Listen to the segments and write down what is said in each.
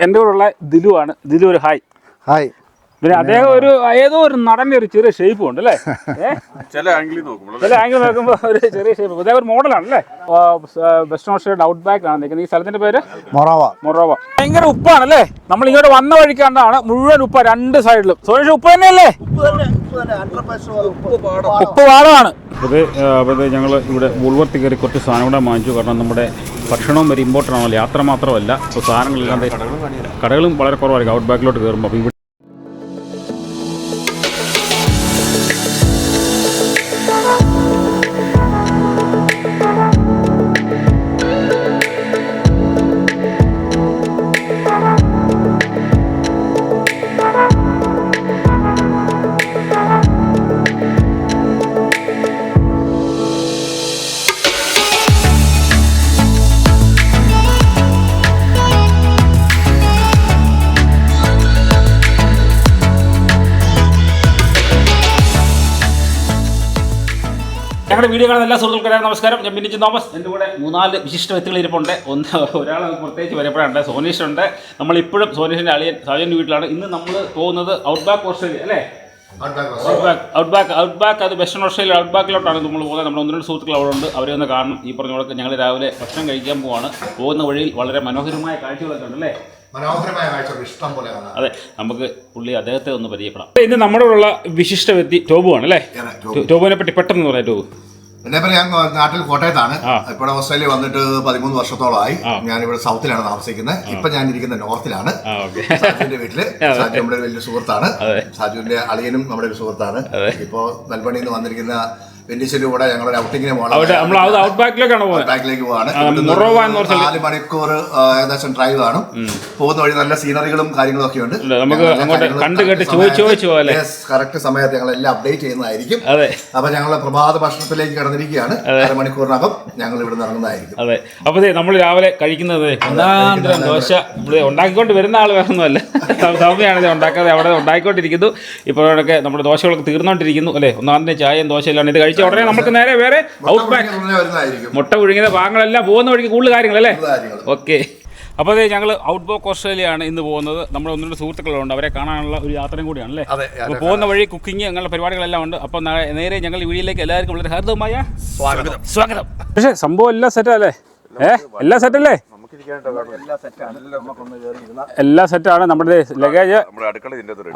എന്റെ കൂടെ ഉള്ള ദിലു ആണ്. ദിലു ഒരു ഹായ്. ഹായ്. പിന്നെ അദ്ദേഹം ഒരു ഏതോ ഒരു നടന്റെ ഒരു ചെറിയ ഷേപ്പ് ഉണ്ട് അല്ലേ? ചില ആംഗിളിൽ നോക്കുമ്പോൾ ചില ആംഗിൾ നോക്കുമ്പോൾ ഒരു ചെറിയ ഷേപ്പ് ഇതേ ഒരു മോഡലാണ് അല്ലേ? വെസ്റ്റ് ഓസ്ട്രേലിയ ഔട്ട് ബാക്ക് ആണ് നിൽക്കുന്നത്. ഈ സ്ഥലത്തിന്റെ പേര്? മൊറാവ. മൊറോവ. ഭയങ്കര ഉപ്പാണ് അല്ലേ? നമ്മൾ ഇങ്ങോട്ട് വന്ന വഴിക്കാണ്ടാണ് മുഴുവൻ ഉപ്പ രണ്ട് സൈഡിലും സുരേഷ് ഉപ്പ് തന്നെയല്ലേ? ഉപ്പ് പാടമാണ്. അത് അത് ഞങ്ങൾ ഇവിടെ മുൾവർത്തി കയറി കുറച്ച് സാധനം കൂടെ വാങ്ങിച്ചു. കാരണം നമ്മുടെ ഭക്ഷണവും ഒരു ഇമ്പോർട്ടന്റ് ആണല്ലോ. യാത്ര മാത്രമല്ല. ഇപ്പോൾ സാധനങ്ങളില്ലാതെ കടകളും വളരെ കുറവായിരിക്കും. ഔട്ട് ബാക്കിലോട്ട് കയറുമ്പോൾ അപ്പോൾ വീഡിയോ കാണുന്ന എല്ലാ സുഹൃത്തുക്കൾക്കും നമസ്കാരം. ഞാൻ ബിനിജ് തോമസ്. എന്റെ കൂടെ മൂന്നാൽ വിശിഷ്ട വ്യക്തികൾ ഇരിപ്പുണ്ട്. ഒന്ന് ഒരാൾ പ്രത്യേകിച്ച് വരപ്പെടാണ്ട് ഉണ്ട്. നമ്മളിപ്പോഴും സോനീഷിന്റെ അളിയൻ സാജന്റെ വീട്ടിലാണ്. ഇന്ന് നമ്മൾ പോകുന്നത് ഔട്ട് ബാക്ക് ഓസ്ട്രേലിയ അല്ലേ? Outback outback outback അത് വെസ്റ്റേൺ ഓസ്ട്രേലിയ ഔട്ട് ബാക്കിലോട്ടാണ് നമ്മൾ പോകുന്നത്. നമ്മൾ ഒന്ന് രണ്ട് സുഹൃത്തുക്കൾ അവിടെ ഉണ്ട്. അവരെ ഒന്ന് കാണണം. ഈ പറഞ്ഞ പോലെ ഞങ്ങൾ രാവിലെ ഭക്ഷണം കഴിക്കാൻ പോവാണ്. പോകുന്ന വഴിയിൽ വളരെ മനോഹരമായ കാഴ്ചകളൊക്കെ ഉണ്ട് അല്ലേ? മനോഹരമായ കാഴ്ചകൾ ഇഷ്ടം പോലെ അതെ നമുക്ക് പുള്ളി അദ്ദേഹത്തെ ഒന്ന് പരിചയപ്പെടാം. ഇന്ന് നമ്മുടെ ഉള്ള വിശിഷ്ട വ്യക്തി ടോബു ആണ് അല്ലേ ടോബുവിനെ പറ്റി പെട്ടെന്ന് പറയാം ടോബു. എന്നെ പറയാൻ ഞാൻ നാട്ടിൽ കോട്ടയത്താണ്. ഇപ്പോൾ ഓസ്ട്രേലിയ വന്നിട്ട് പതിമൂന്ന് വർഷത്തോളമായി. ഞാൻ ഇവിടെ സൗത്തിലാണ് താമസിക്കുന്നത്. ഇപ്പൊ ഞാൻ ഇരിക്കുന്ന നോർത്തിലാണ് സാജുവിന്റെ വീട്ടിൽ. സാജു നമ്മുടെ വലിയ സുഹൃത്താണ്. സാജുവിന്റെ അളിയനും നമ്മുടെ ഒരു സുഹൃത്താണ്. ഇപ്പോ മെൽബണിൽ നിന്ന് വന്നിരിക്കുന്ന വെന്റിച്ചിന്റെ കൂടെ ഞങ്ങൾ ഔട്ടിങ്ങിന് പോകണം. ഔട്ട്ബാക്കിലേക്കാണ് അത് ഔട്ട് ബാക്കിലേക്കാണ് പോകുന്നത് ബാക്കിലേക്ക് പോവാണ്. നാല് മണിക്കൂർ ഏകദേശം ഡ്രൈവ് കാണും. പോകുന്ന വഴി നല്ല സീനറികളും കാര്യങ്ങളും ഒക്കെ ഉണ്ട്. നമുക്ക്? കറക്റ്റ് സമയത്ത് ഞങ്ങൾ എല്ലാം അപ്ഡേറ്റ് ചെയ്യുന്നതായിരിക്കും. അപ്പൊ ഞങ്ങൾ പ്രഭാത ഭക്ഷണത്തിലേക്ക് കടന്നിരിക്കുകയാണ്. അരമണിക്കൂറിനകം ഞങ്ങൾ ഇവിടെ ഇറങ്ങുന്നതായിരിക്കും. അതെ. അപ്പോൾ ദേ നമ്മൾ രാവിലെ കഴിക്കുന്നത് ഒന്നാന്തരം ദോശ. ഇവിടെ ഉണ്ടാക്കിക്കൊണ്ട് വരുന്ന ആൾ വേറൊന്നുമല്ല. സൗമ്യയാണ് ഇത് ഉണ്ടാക്കാതെ അവിടെ ഉണ്ടാക്കിക്കൊണ്ടിരിക്കുന്നു. ഇപ്പോഴൊക്കെ നമ്മുടെ ദോശകളൊക്കെ തീർന്നുകൊണ്ടിരിക്കുന്നു അല്ലേ? ഒന്നാന്തരം ചായയും ദോശയിലാണ് ഇത് കഴിച്ച? ഉടനെ നമുക്ക് നേരെ വേറെ ഔട്ട് ബാക്ക് മുട്ട പുഴുങ്ങിയ ഭാഗങ്ങളെല്ലാം പോകുന്ന വഴിക്ക് കൂടുതൽ കാര്യങ്ങളല്ലേ ഓക്കെ. അപ്പോൾ അതെ ഞങ്ങൾ ഔട്ട് ബോക്ക് ഓസ്ട്രേലിയയാണ് ഇന്ന് പോകുന്നത്. നമ്മുടെ ഒന്ന് രണ്ട് സുഹൃത്തുക്കളുണ്ട്. അവരെ കാണാനുള്ള ഒരു യാത്രയും കൂടിയാണ് അല്ലേ? അപ്പോൾ പോകുന്ന വഴി കുക്കിംഗ് അങ്ങനെയുള്ള പരിപാടികളെല്ലാം ഉണ്ട്. അപ്പോൾ നേരെ ഞങ്ങൾ ഈ വീഡിയോയിലേക്ക് എല്ലാവർക്കും വളരെ ഹാർദവമായ സ്വാഗതം. സ്വാഗതം. പക്ഷേ സംഭവം എല്ലാം സെറ്റ് അല്ലേ? ഏ? എല്ലാം സെറ്റ് അല്ലേ? എല്ലാ സെറ്റാണ് നമ്മുടെ ലഗേജ്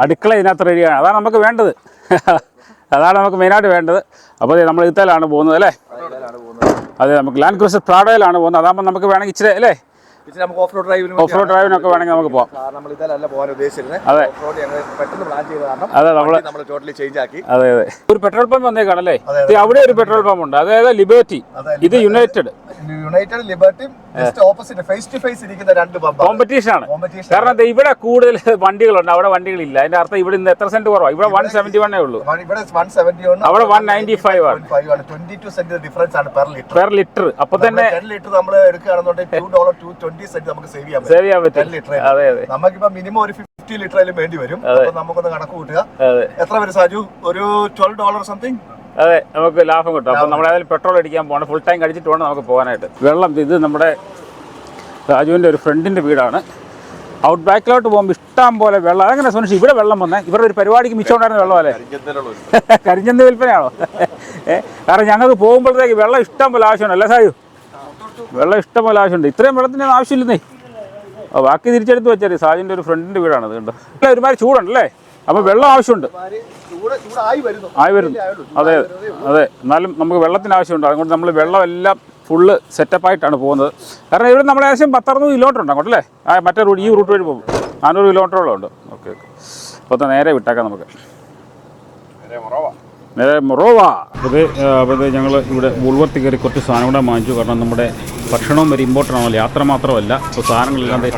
അടുക്കള ഇതിനകത്ത് റെഡിയാണ് അതാണ് നമുക്ക് വേണ്ടത്. അതാണ് നമുക്ക് മെയിനായിട്ട് വേണ്ടത്. അപ്പോൾ നമ്മൾ ഇത്തലാണ് പോകുന്നത് അല്ലേ? അതെ നമുക്ക് ലാൻഡ് ക്രൂസർ പ്രാഡയിലാണ് പോകുന്നത്. അതാകുമ്പോൾ നമുക്ക് വേണമെങ്കിൽ ഇച്ചിരി അല്ലേ? നമുക്ക് ഓഫ് റോഡ് ഡ്രൈവിന് ഓഫ് റോഡ് ഡ്രൈവിനൊക്കെ വേണമെങ്കിൽ നമുക്ക് പോകാം നമ്മൾ ഇതല്ല പോകാൻ ഉദ്ദേശിച്ചിരുന്നത് അതെ. ഓഫ് റോഡ് ഞങ്ങൾ പെട്ടെന്ന് പ്ലാൻ ചെയ്ത കാരണം അതെ നമ്മൾ നമ്മൾ ടോട്ടലി ചേഞ്ച് ആക്കി. അതെ അതെ. ഒരു പെട്രോൾ പമ്പ് വന്നേക്കാണല്ലേ അവിടെ ഒരു പെട്രോൾ പമ്പ് ഉണ്ട്. അതായത് ലിബർട്ടി ഇത് united united liberty opposite face to face ഇരിക്കുന്ന രണ്ട് പമ്പ് കോമ്പറ്റീഷൻ ആണ്. കാരണം ഇവിടെ കൂടുതൽ വണ്ടികളുണ്ട്. അവിടെ വണ്ടികളില്ല. അതിന്റെ അർത്ഥം ഇവിടെ നിന്ന് എത്ര സെന്റ് കുറവാണ് ഇവിടെ വൺ സെവന്റി വണ്ണേ ഉള്ളൂ. ഇവിടെ വൺ സെവന്റി ആണ് അവിടെ 195 ആണ്. ട്വന്റി ടു സെന്റ് ഡിഫറൻസ് ആണ് പെർ ലിറ്റർ പെർ ലിറ്റർ അപ്പൊ തന്നെ ലിറ്റർ നമ്മൾ എടുക്കുകയാണെന്നുണ്ടെങ്കിൽ two dollar two twenty cent നമുക്ക് സേവ് ചെയ്യാൻ സേവ് ചെയ്യാൻ പറ്റും. ലിറ്റർ അതെ അതെ. നമുക്കിപ്പോ മിനിമം ഒരു ഫിഫ്റ്റി ലിറ്ററിലും വേണ്ടി വരും. അപ്പൊ നമുക്കൊന്ന് കണക്ക് കൂട്ടുക. എത്ര വരും സാജു? ഒരു ട്വൽവ് ഡോളർ സംതിങ് അതെ നമുക്ക് ലാഭം കിട്ടും. അപ്പൊ ഏതായാലും പെട്രോൾ അടിക്കാൻ പോകണം. ഫുൾ ടൈം കഴിച്ചിട്ട് വേണം നമുക്ക് പോകാനായിട്ട്. വെള്ളം ഇത് നമ്മുടെ രാജുവിന്റെ ഒരു ഫ്രണ്ടിന്റെ വീടാണ്. ഔട്ട് ബാക്കിലോട്ട് പോകുമ്പോൾ ഇഷ്ടം പോലെ വെള്ളം. അതെങ്ങനെ സുനിഷ് ഇവിടെ വെള്ളം വന്നേ. ഇവരുടെ ഒരു പരിപാടിക്ക് മിച്ചം ഉണ്ടായിരുന്നു വെള്ളം അല്ലേ? കരിഞ്ചന്ത വിൽപ്പനയാണോ? കാരണം ഞങ്ങൾക്ക് പോകുമ്പോഴത്തേക്ക് വെള്ളം ഇഷ്ടം പോലെ ആവശ്യമാണ്. അല്ലേ സായു വെള്ളം ഇഷ്ടംപോലെ ആവശ്യമുണ്ട്. ഇത്രയും വെള്ളത്തിന് ആവശ്യമില്ലെന്നേ. ബാക്കി തിരിച്ചെടുത്ത് വെച്ചാൽ സാജിന്റെ ഒരു ഫ്രണ്ടിന്റെ വീടാണ് അത് കണ്ടോ? അല്ല ഒരുമാതിരി ചൂടുണ്ടല്ലേ? അപ്പോൾ വെള്ളം ആവശ്യമുണ്ട്. ആയി വരുന്നു. അതെ അതെ. എന്നാലും നമുക്ക് വെള്ളത്തിന് ആവശ്യമുണ്ട്. അതുകൊണ്ട് നമ്മൾ വെള്ളം എല്ലാം ഫുള്ള് സെറ്റപ്പായിട്ടാണ് പോകുന്നത്. കാരണം ഇവിടെ നമ്മൾ ഏകദേശം പത്തറുന്നൂറ് കിലോമീറ്റർ ഉണ്ട് അങ്ങോട്ടല്ലേ ആ മറ്റേ റൂട്ട് ഈ റൂട്ട് വഴി പോകും. നാനൂറ് കിലോമീറ്ററോളം ഉണ്ട്. Okay okay. അപ്പോൾ നേരെ വിട്ടേക്കാം നമുക്ക്. നേരെ മൊറോവ അത് അത് ഞങ്ങൾ ഇവിടെ ഉൾവർത്തി കയറി കുറച്ച് സാധനം കൂടെ വാങ്ങിച്ചു. കാരണം നമ്മുടെ ഭക്ഷണവും വരെ ഇമ്പോർട്ടന്റ് ആണല്ലോ. യാത്ര മാത്രമല്ല. ഇപ്പോൾ സാധനങ്ങളില്ലാതെ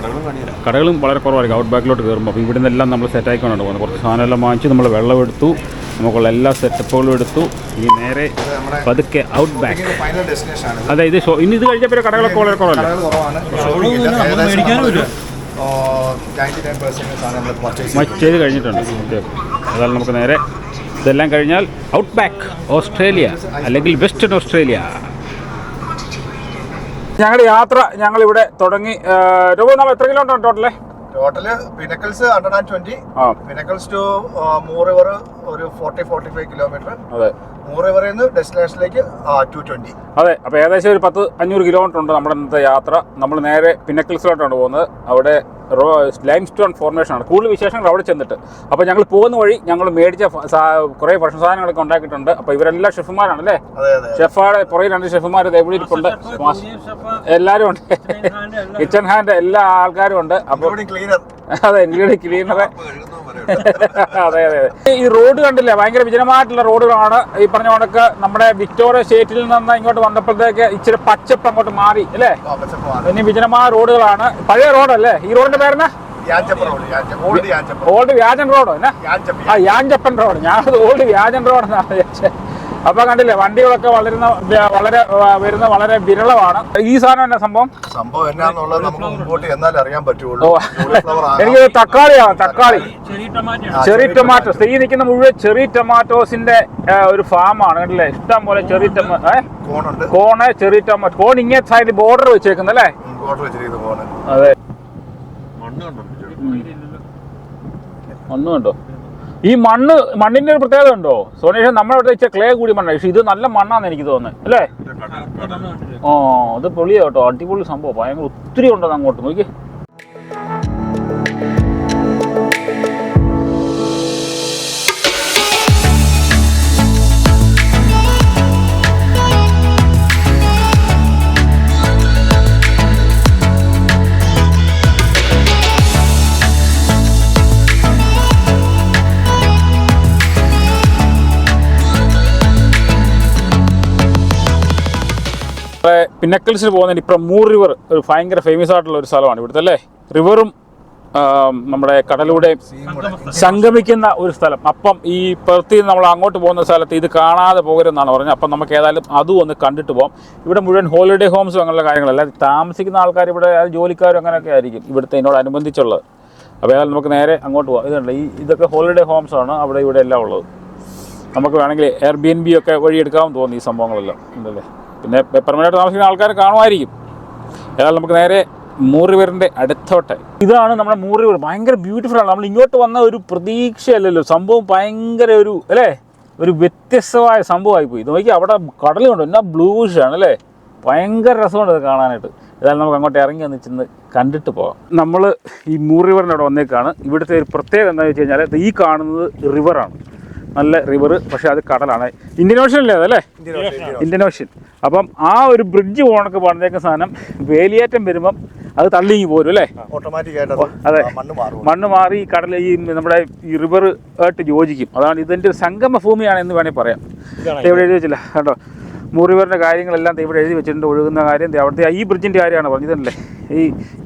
കടകളും വളരെ കുറവായിരിക്കും. ഔട്ട് ബാക്കിലോട്ട് കയറുമ്പോൾ അപ്പോൾ ഇവിടെ നിന്നെല്ലാം നമ്മൾ സെറ്റായിക്കൊണ്ടാണ് പോകുന്നത്. കുറച്ച് സാധനമെല്ലാം വാങ്ങിച്ച് നമ്മൾ വെള്ളം എടുത്തു. നമുക്കുള്ള എല്ലാ സെറ്റപ്പുകളും എടുത്തു. ഇനി നേരെ പതുക്കെ ഔട്ട് ബാക്ക് ഫൈനൽ ഡെസ്റ്റിനേഷൻ ആണ് അതെ ഇത് ഇനി ഇത് കഴിഞ്ഞ പിന്നെ കടകളൊക്കെ വളരെ കുറവല്ലേ? ചെയ്ത് കഴിഞ്ഞിട്ടുണ്ട്. അതാണ് അതായത് നമുക്ക് നേരെ ഇതെല്ലാം കഴിഞ്ഞാൽ ഔട്ട് ബാക്ക് ഓസ്ട്രേലിയ അല്ലെങ്കിൽ വെസ്റ്റേൺ ഓസ്ട്രേലിയ. ഞങ്ങളുടെ യാത്ര ഞങ്ങളിവിടെ തുടങ്ങി. രൂപ നമ്മൾ എത്ര kilometre ടോട്ടലേ? Total Pinnacles hundred and twenty Pinnacles to Moore river ഒരു ഫോർട്ടി ഫോർട്ടി ഫൈവ് കിലോമീറ്റർ അതെ. മൂർ റിവറിൽ നിന്ന് ഡെസ്റ്റിനേഷനിലേക്ക് ടു ട്വന്റി അതെ അപ്പോൾ ഏകദേശം ഒരു പത്ത് അഞ്ഞൂറ് കിലോമീറ്റർ ഉണ്ട് നമ്മുടെ ഇന്നത്തെ യാത്ര. നമ്മൾ നേരെ പിന്നക്കിൾസിലോട്ടാണ് പോകുന്നത്. അവിടെ ലൈം സ്റ്റോൺ ഫോർമേഷൻ ആണ്. കൂടുതൽ വിശേഷങ്ങൾ അവിടെ ചെന്നിട്ട്. അപ്പോൾ ഞങ്ങൾ പോകുന്ന വഴി ഞങ്ങൾ മേടിച്ച കുറേ ഭക്ഷണ സാധനങ്ങളൊക്കെ ഉണ്ടാക്കിയിട്ടുണ്ട്. അപ്പോൾ ഇവരെല്ലാം ഷെഫുമാരാണ് അല്ലേ? അതെ അതെ ഷെഫാടെ പുറകെ രണ്ട് ഷെഫുമാർ എവിടെ ഇരിപ്പുണ്ട്. എല്ലാവരും ഉണ്ട്. കിച്ചൺ ഹാൻഡ് എല്ലാ. ആൾക്കാരും ഉണ്ട്. അപ്പോൾ അതെ ഇൻക്ലൂഡിങ് ക്ലീനറെ അതെ അതെ അതെ. ഈ റോഡ് കണ്ടില്ലേ ഭയങ്കര വിജനമായിട്ടുള്ള റോഡുകളാണ് ഈ പറഞ്ഞ കണക്ക് നമ്മുടെ വിക്ടോറിയ സ്റ്റേറ്റിൽ നിന്ന് ഇങ്ങോട്ട് വന്നപ്പോഴത്തേക്ക് ഇച്ചിരി പച്ചപ്പ് അങ്ങോട്ട് മാറി അല്ലേ? ഇനി വിജനമായ റോഡുകളാണ്. പഴയ റോഡല്ലേ? ഈ റോഡിന്റെ പേരെന്നാ? ഓൾഡ് വ്യാജൻ റോഡോ ആ യാഞ്ചപ്പൻ റോഡ്. ഞാനത് ഓൾഡ് വ്യാജൻ റോഡ് എന്നാണ് വിചാരിച്ചത്. അപ്പൊ കണ്ടില്ലേ വണ്ടികളൊക്കെ വളരുന്ന വളരെ വരുന്ന വളരെ വിരളമാണ്. ഈ സാധനം എന്നാ സംഭവം? സംഭവം എന്നാന്നുള്ളത് നമുക്ക് മുമ്പോട്ട് എന്നാൽ അറിയാൻ പറ്റുള്ളൂ. എനിക്ക് തക്കാളിയാണ് തക്കാളി ചെറി ടൊമാറ്റോ ടൊമാറ്റോസ് ഈ നിൽക്കുന്ന മുഴുവൻ ചെറി ടൊമാറ്റോസിന്റെ ഒരു ഫാമാണ് കണ്ടില്ലേ? ഇഷ്ടം പോലെ cherry tomato corn cherry tomato. Corn ഇങ്ങനെ സൈഡ് ബോർഡർ വെച്ചേക്കുന്നല്ലേ അതെ. മണ്ണ് കണ്ടോ? ഈ മണ്ണ് മണ്ണിന്റെ ഒരു പ്രത്യേകത ഉണ്ടോ? സോനേഷ് നമ്മുടെ ഇവിടെ വെച്ച ക്ലേ കൂടി മണ്ണാണ്. പക്ഷെ ഇത് നല്ല മണ്ണാന്ന് എനിക്ക് തോന്നുന്നത് അല്ലേ? ഓ അത് പൊളിയാട്ടോ അടിപൊളി സംഭവം. ഭയങ്കര ഒത്തിരി ഉണ്ടോ അങ്ങോട്ട്. നോക്കി പിന്നക്കൽസിൽ പോകുന്നതിന് ഇപ്പം മൂർ റിവർ ഒരു ഭയങ്കര ഫേമസ് ആയിട്ടുള്ള ഒരു സ്ഥലമാണ് ഇവിടുത്തെ അല്ലേ? റിവറും നമ്മുടെ കടലൂടെ സംഗമിക്കുന്ന ഒരു സ്ഥലം. അപ്പം ഈ പെർത്തിൽ നമ്മൾ അങ്ങോട്ട് പോകുന്ന സ്ഥലത്ത് ഇത് കാണാതെ പോകരുതെന്നാണ് പറഞ്ഞത്. അപ്പം നമുക്ക് ഏതായാലും അതും ഒന്ന് കണ്ടിട്ട് പോകാം ഇവിടെ മുഴുവൻ ഹോളിഡേ ഹോംസും അങ്ങനെയുള്ള കാര്യങ്ങളല്ല. താമസിക്കുന്ന ആൾക്കാർ ഇവിടെ ജോലിക്കാരും അങ്ങനെയൊക്കെ ആയിരിക്കും ഇവിടുത്തെ ഇതിനോടനുബന്ധിച്ചുള്ളത്. അപ്പോൾ ഏതായാലും നമുക്ക് നേരെ അങ്ങോട്ട് പോകാം ഇതുണ്ട് ഈ ഇതൊക്കെ ഹോളിഡേ ഹോംസ് ആണ്. അവിടെ ഇവിടെ എല്ലാം ഉള്ളത്. നമുക്ക് വേണമെങ്കിൽ എയർ ബി എൻ ബി ഒക്കെ വഴിയെടുക്കാമെന്ന് തോന്നുന്നു ഈ സംഭവങ്ങളെല്ലാം. ഉണ്ടല്ലേ? പിന്നെ പെർമനന്റ് താമസിക്കുന്ന ആൾക്കാർ കാണുമായിരിക്കും. ഏതായാലും നമുക്ക് നേരെ മൂറിവറിന്റെ അടുത്തോട്ടെ. ഇതാണ് നമ്മുടെ മൂറിവർ ഭയങ്കര ബ്യൂട്ടിഫുൾ ആണ്. നമ്മൾ ഇങ്ങോട്ട് വന്ന ഒരു പ്രതീക്ഷയല്ലല്ലോ. സംഭവം ഭയങ്കര ഒരു അല്ലേ? ഒരു വ്യത്യസ്തമായ സംഭവമായി പോയി ഇത് നോക്കി അവിടെ കടലുണ്ട് എന്നാ ബ്ലൂഷ് ആണ് അല്ലേ? ഭയങ്കര രസമുണ്ട് ഇത് കാണാനായിട്ട്. ഏതായാലും നമുക്ക് അങ്ങോട്ട് ഇറങ്ങി വന്ന് ചെന്ന് കണ്ടിട്ട് പോകാം. നമ്മൾ ഈ മൂറിവറിന്റെ അവിടെ വന്നേക്കാണ്. ഇവിടുത്തെ ഒരു പ്രത്യേകത എന്താണെന്ന് വെച്ച് കഴിഞ്ഞാൽ ഈ കാണുന്നത് റിവറാണ് നല്ല റിവർ പക്ഷേ അത് കടലാണ്. ഇന്ത്യൻ ഓഷ്യൻ അല്ലേ അതല്ലേ? ഇന്ത്യൻ ഓഷ്യൻ അപ്പം ആ ഒരു ബ്രിഡ്ജ് പോണക്ക് പണിതേക്കുന്ന സാധനം വേലിയേറ്റം വരുമ്പം അത് തള്ളിങ്ങി പോരും അല്ലേ? അത് മണ്ണ് മാറും. ഈ കടൽ ഈ നമ്മുടെ ഈ റിവർ ആയിട്ട് യോജിക്കും. അതാണ് ഇതിന്റെ ഒരു സംഗമ ഭൂമിയാണ് എന്ന് വേണമെങ്കിൽ പറയാം. ഇവിടെ എഴുതി വെച്ചില്ല കേട്ടോ മുറിവറിന്റെ കാര്യങ്ങളെല്ലാം ഇവിടെ എഴുതി വെച്ചിട്ടുണ്ട് ഒഴുകുന്ന കാര്യം അവിടുത്തെ ഈ ബ്രിഡ്ജിന്റെ കാര്യമാണ് പറഞ്ഞതല്ലേ ഈ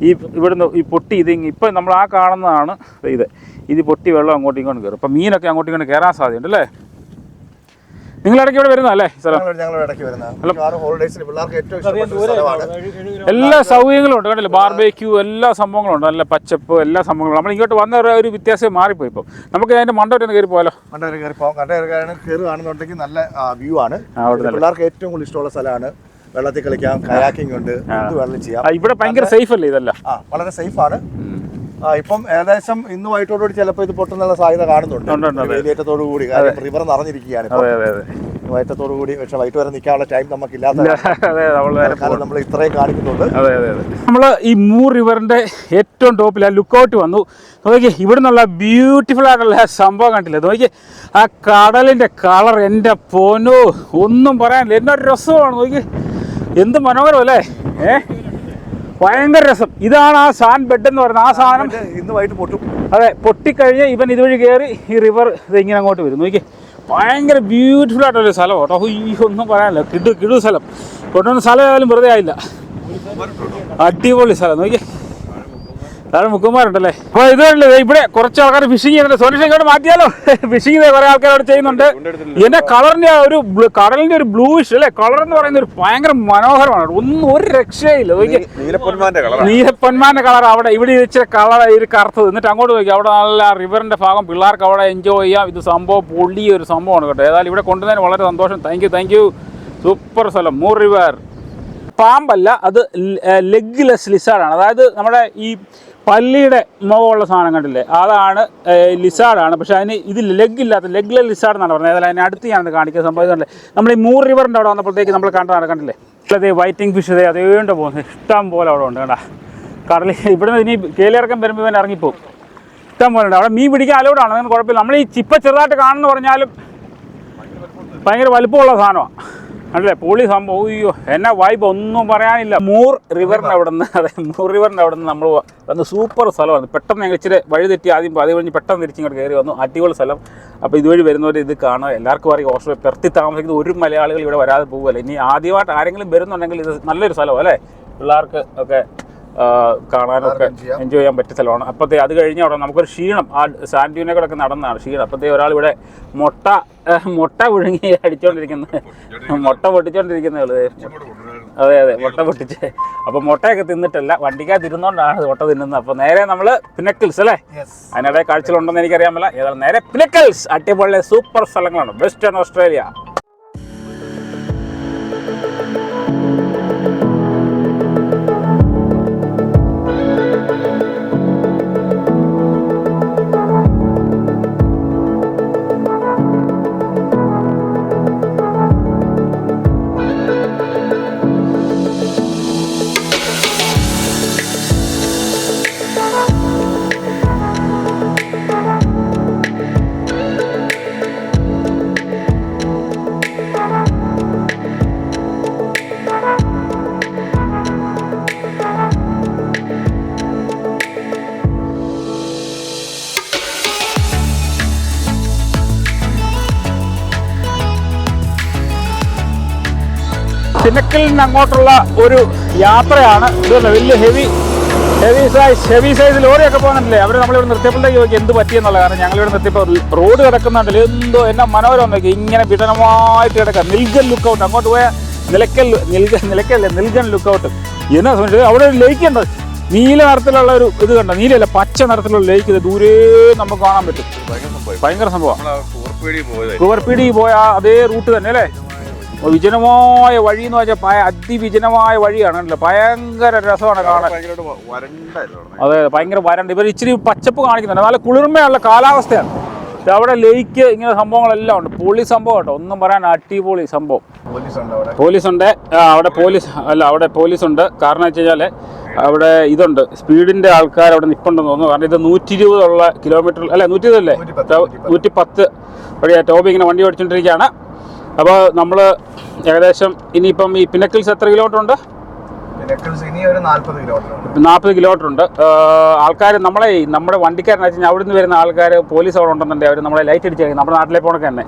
ഈ ഇവിടുന്ന് ഈ പൊട്ടി ഇത് ഇപ്പം നമ്മൾ ആ കാണുന്നതാണ് ഇത്. ഇത് പൊട്ടി വെള്ളം അങ്ങോട്ടും ഇങ്ങോട്ടും കയറും. അപ്പം മീനൊക്കെ അങ്ങോട്ടും ഇങ്ങോട്ടും കയറാൻ സാധ്യതയുണ്ട് അല്ലേ നിങ്ങൾ ഇടയ്ക്ക് ഇവിടെ വരുന്ന അല്ലേ എല്ലാ സൗകര്യങ്ങളും ഉണ്ട് കണ്ടില്ലേ? ബാർബേക്യൂ എല്ലാ സംഭവങ്ങളും ഉണ്ട് നല്ല പച്ചപ്പ് എല്ലാ സംഭവങ്ങളും. നമ്മൾ ഇങ്ങോട്ട് വന്ന ഒരു- വ്യത്യാസം മാറിപ്പോയി ഇപ്പം. നമുക്ക് അതിന്റെ മണ്ടോട്ട് കയറി പോകാലോ കണ്ടവർ കയറി പോകാം. കണ്ടവർ കയറുകയാണെന്നുണ്ടെങ്കിൽ നല്ല വ്യൂ ആണ്. പിള്ളേർക്ക് ഏറ്റവും കൂടുതൽ ഇഷ്ടമുള്ള സ്ഥലമാണ്. വെള്ളത്തിൽ കളിക്കാം കയാക്കിംഗ് ഉണ്ട്. എന്ത് വേണമെങ്കിലും ചെയ്യാം. ഇവിടെ ഭയങ്കര സേഫ് അല്ലേ ഇതല്ല? വളരെ സേഫ് ആണ്. ഇപ്പം ഏകദേശം ഇന്ന് വൈകിട്ടോടുകൂടി ചിലപ്പോൾ ഇത് പൊട്ടുന്നുള്ള സാധ്യത കാണുന്നുണ്ട്. വേലിയേറ്റത്തോടു കൂടി. കാരണം റിവർ നിറഞ്ഞിരിക്കുകയാണ് വൈകിട്ടത്തോടു കൂടി പക്ഷെ വൈകിട്ട് വരെ നിൽക്കാനുള്ള ടൈം നമുക്കില്ലാത്ത നമ്മൾ ഇത്രയും കാണിക്കുന്നുണ്ട്. നമ്മൾ ഈ മൂർ റിവറിന്റെ ഏറ്റവും ടോപ്പിൽ ആ ലുക്കൗട്ട് വന്നു. നോക്കി ഇവിടെ നിന്നുള്ള ബ്യൂട്ടിഫുൾ ആയിട്ടുള്ള സംഭവം കണ്ടില്ല? നോക്കി ആ കടലിന്റെ കളർ എന്റെ പൊന്നു ഒന്നും പറയാനില്ല. എന്നൊരു രസമാണ് നോക്കി എന്ത് മനോഹരം അല്ലേ? ഏ? ഭയങ്കര രസം. ഇതാണ് ആ സാൻ ബെഡ് എന്ന് പറയുന്നത് ആ സാധനം. ഇന്ന് വൈകിട്ട് പൊട്ടും. അതെ പൊട്ടിക്കഴിഞ്ഞ് ഇവൻ ഇതുവഴി കയറി ഈ റിവർ ഇത് ഇങ്ങനെ അങ്ങോട്ട് വരും. നോക്കി ഭയങ്കര ബ്യൂട്ടിഫുൾ ആയിട്ടൊരു സ്ഥലം കേട്ടോ. ഈ ഒന്നും പറയാനില്ല. കിടു കിടു സ്ഥലം. കൊണ്ടുവന്ന സ്ഥലം ഏതായാലും വെറുതെ ആയില്ല. അടിപൊളി സ്ഥലം. നോക്കി താഴെ മുക്കുമാരുണ്ടല്ലേ അപ്പോൾ ഇതല്ലേ ഇവിടെ കുറച്ച് ആൾക്കാർ ഫിഷിംഗ് ചെയ്യുന്നുണ്ട്. സൊല്യൂഷൻ ഇങ്ങോട്ട് മാറ്റിയാലോ? ഫിഷിംഗ് കുറേ ആൾക്കാർ അവിടെ ചെയ്യുന്നുണ്ട്. എന്റെ കളറിന്റെ ഒരു കടലിന്റെ ഒരു ബ്ലൂഷ് അല്ലേ? കളർ എന്ന് പറയുന്ന ഒരു ഭയങ്കര മനോഹരമാണ്. ഒന്നും ഒരു രക്ഷയില്ല. നീലപ്പൊന്മാന്റെ കളർ അവിടെ ഇവിടെ ഇച്ചിരി കളർ ഒരു കറുത്തത്. എന്നിട്ട് അങ്ങോട്ട് നോക്കി അവിടെ നല്ല റിവറിന്റെ ഭാഗം പിള്ളേർക്ക് അവിടെ എൻജോയ് ചെയ്യാം. ഇത് സംഭവം പൊള്ളിയ ഒരു സംഭവമാണ് കേട്ടോ. ഏതായാലും ഇവിടെ കൊണ്ടുവന്നതിന് വളരെ സന്തോഷം. Thank you thank you super സ്ഥലം. മൂർ റിവർ പാമ്പല്ല അത് ലെഗ്ലെസ് ലിസാർഡാണ് അതായത് നമ്മുടെ ഈ പല്ലിയുടെ മുഖമുള്ള സാധനം കണ്ടില്ലേ? അതാണ് ലിസാർഡാണ്. പക്ഷെ അതിന് ഇത് ലെഗ് ഇല്ലാത്ത ലെഗ്ലെ ലിസാർഡ് എന്നാണ് പറഞ്ഞത്. അതായത് അതിന് അടുത്ത് ഞാനത് കാണിക്കാൻ സംഭവം നമ്മൾ ഈ മൂർ റിവറിന്റെ അവിടെ വന്നപ്പോഴത്തേക്ക് നമ്മൾ കണ്ടതാണ് കണ്ടില്ലേ? അതേ വൈറ്റിംഗ് ഫിഷ് അതേ അതേണ്ട പോകുന്നത്. ഇഷ്ടം പോലെ അവിടെ ഉണ്ട് കേട്ടാ കടലിൽ ഇവിടെ നിന്ന് ഇനി കേലിയിറക്കം വരുമ്പോൾ ഇവൻ ഇറങ്ങിപ്പോകും ഇഷ്ടം പോലെ ഉണ്ട്. അവിടെ മീൻ പിടിക്കാൻ അലോഡാണ് അതിന് കുഴപ്പമില്ല. നമ്മൾ ഈ ചിപ്പ ചെറുതായിട്ട് കാണുന്നു പറഞ്ഞാലും ഭയങ്കര വലുപ്പമുള്ള സാധനമാണ് അല്ലേ? പൊളി സംഭവം അയ്യോ എന്നാ വൈബ് ഒന്നും പറയാനില്ല. മൂർ റിവറിന്റെ അവിടെ നിന്ന് അതെ മൂർ റിവറിന്റെ അവിടെ നിന്ന് നമ്മൾ വന്ന് സൂപ്പർ സ്ഥലമാണ്. പെട്ടെന്ന് ഞങ്ങൾ ഇച്ചിരി വഴി തെറ്റി ആദ്യം അത് കഴിഞ്ഞ് പെട്ടെന്ന് തിരിച്ചിങ്ങോട്ട് കയറി വന്നു. അടിപൊളി സ്ഥലം. അപ്പോൾ ഇതുവഴി വരുന്നവർ ഇത് കാണുക. എല്ലാവർക്കും അറിയാം ഓഷോ പെർത്തി താമസിക്കുന്ന ഒരു മലയാളികൾ ഇവിടെ വരാതെ പോകുമല്ലോ ഇനി ആദ്യമായിട്ട് ആരെങ്കിലും വരുന്നുണ്ടെങ്കിൽ ഇത് നല്ലൊരു സ്ഥലമാണ് അല്ലേ? പിള്ളേർക്ക് ഒക്കെ കാണാനൊക്കെ എൻജോയ് ചെയ്യാൻ പറ്റിയ സ്ഥലമാണ്. അപ്പോഴത്തേ അത് കഴിഞ്ഞ അവിടെ നമുക്കൊരു ക്ഷീണം. ആ സാൻഡ്യൂനെ കൂടെ ഒക്കെ നടന്നതാണ് ക്ഷീണം. അപ്പോഴത്തെ ഒരാൾ ഇവിടെ മുട്ട മുട്ട പുഴുങ്ങി അടിച്ചോണ്ടിരിക്കുന്നത് മുട്ട പൊട്ടിച്ചോണ്ടിരിക്കുന്നത് അതെ അതെ മുട്ട പൊട്ടിച്ച്. അപ്പോൾ മുട്ടയൊക്കെ തിന്നിട്ടല്ല വണ്ടിക്കകത്ത് ഇരുന്നോണ്ടാണ് മുട്ട തിന്നുന്നത്. അപ്പോൾ നേരെ നമ്മൾ പിന്നക്കിൾസ് അല്ലേ? യെസ് അതിനിടെ കാഴ്ചകളുണ്ടെന്ന് എനിക്കറിയാമല്ല ഏതാണ് നേരെ പിന്നക്കിൾസ് അടിപൊളി സൂപ്പർ സ്ഥലങ്ങളാണ്. Western Australia. പിന്നക്കിൽ നിന്ന് അങ്ങോട്ടുള്ള ഒരു യാത്രയാണ്. ഇതല്ല വലിയ heavy heavy size heavy size ലോറിയൊക്കെ പോകുന്നുണ്ടല്ലേ? അവർ നമ്മളിവിടെ നിർത്തിയപ്പോഴത്തേക്ക് ചോദിക്കും എന്ത് പറ്റിയെന്നുള്ള? കാരണം ഞങ്ങളിവിടെ നിർത്തിയപ്പോൾ റോഡ് കിടക്കുന്നുണ്ടല്ലോ. എന്തോ എന്നെ മനോഹരം നോക്കി. ഇങ്ങനെ വിടനമായിട്ട് കിടക്കുക. Nilgen lookout. അങ്ങോട്ട് പോയാൽ നിലക്കൽ നിൽഗൻ നിലക്കല്ലേ നിൽഗൻ ലുക്കൗട്ട്. എന്നാ സംബന്ധിച്ചത് അവിടെ ഒരു ലേക്ക് ഉണ്ട്. നീല നിറത്തിലുള്ള ഒരു ഇത് കണ്ട? നീലല്ല പച്ച നിറത്തിലുള്ള ലേക്ക് ഇത് ദൂരെ നമുക്ക് കാണാൻ പറ്റും. ഭയങ്കര സംഭവം. കുവർപ്പീടി പോയ അതേ റൂട്ട് തന്നെ അല്ലേ? വിജനമായ വഴി എന്ന് വെച്ചാൽ പയ അതിവിജനമായ വഴിയാണ് കണ്ടില്ലേ ഭയങ്കര രസമാണ് കാണാൻ. അതെ ഭയങ്കര വരണ്ട്. ഇവർ ഇച്ചിരി പച്ചപ്പ് കാണിക്കുന്നുണ്ട്. നല്ല കുളിർമയുള്ള കാലാവസ്ഥയാണ്. അവിടെ ലേക്ക് ഇങ്ങനെ സംഭവങ്ങളെല്ലാം ഉണ്ട്. പൊളി സംഭവം കേട്ടോ. ഒന്നും പറയാൻ അടിപൊളി സംഭവം. പോലീസ് ഉണ്ട് അവിടെ പോലീസ് അല്ല അവിടെ പോലീസ് ഉണ്ട് കാരണം വെച്ച് കഴിഞ്ഞാൽ അവിടെ ഇതുണ്ട്. സ്പീഡിന്റെ ആൾക്കാർ അവിടെ നിൽപ്പുണ്ടെന്ന് തോന്നുന്നു. കാരണം ഇത് നൂറ്റി ഇരുപതുള്ള കിലോമീറ്റർ അല്ല നൂറ്റി ഇരുപതല്ലേ. നൂറ്റി പത്ത് വഴിയാ ടോബി ഇങ്ങനെ വണ്ടി ഓടിച്ചുകൊണ്ടിരിക്കുകയാണ് അപ്പോൾ നമ്മൾ ഏകദേശം ഇനിയിപ്പം ഈ പിന്നക്കിൾസ് എത്ര കിലോമീറ്റർ ഉണ്ട് നാൽപ്പത് കിലോമീറ്റർ ഉണ്ട് ആൾക്കാർ നമ്മളെ നമ്മുടെ വണ്ടിക്കാരനെ വെച്ചാൽ അവിടുന്ന് അവിടെ നിന്ന് വരുന്ന ആൾക്കാർ പോലീസ് അവിടെ ഉണ്ടെന്നുണ്ടെങ്കിൽ അവർ നമ്മളെ ലൈറ്റ് അടിച്ച് നമ്മുടെ നാട്ടിലെ പോണൊക്കെ തന്നെ.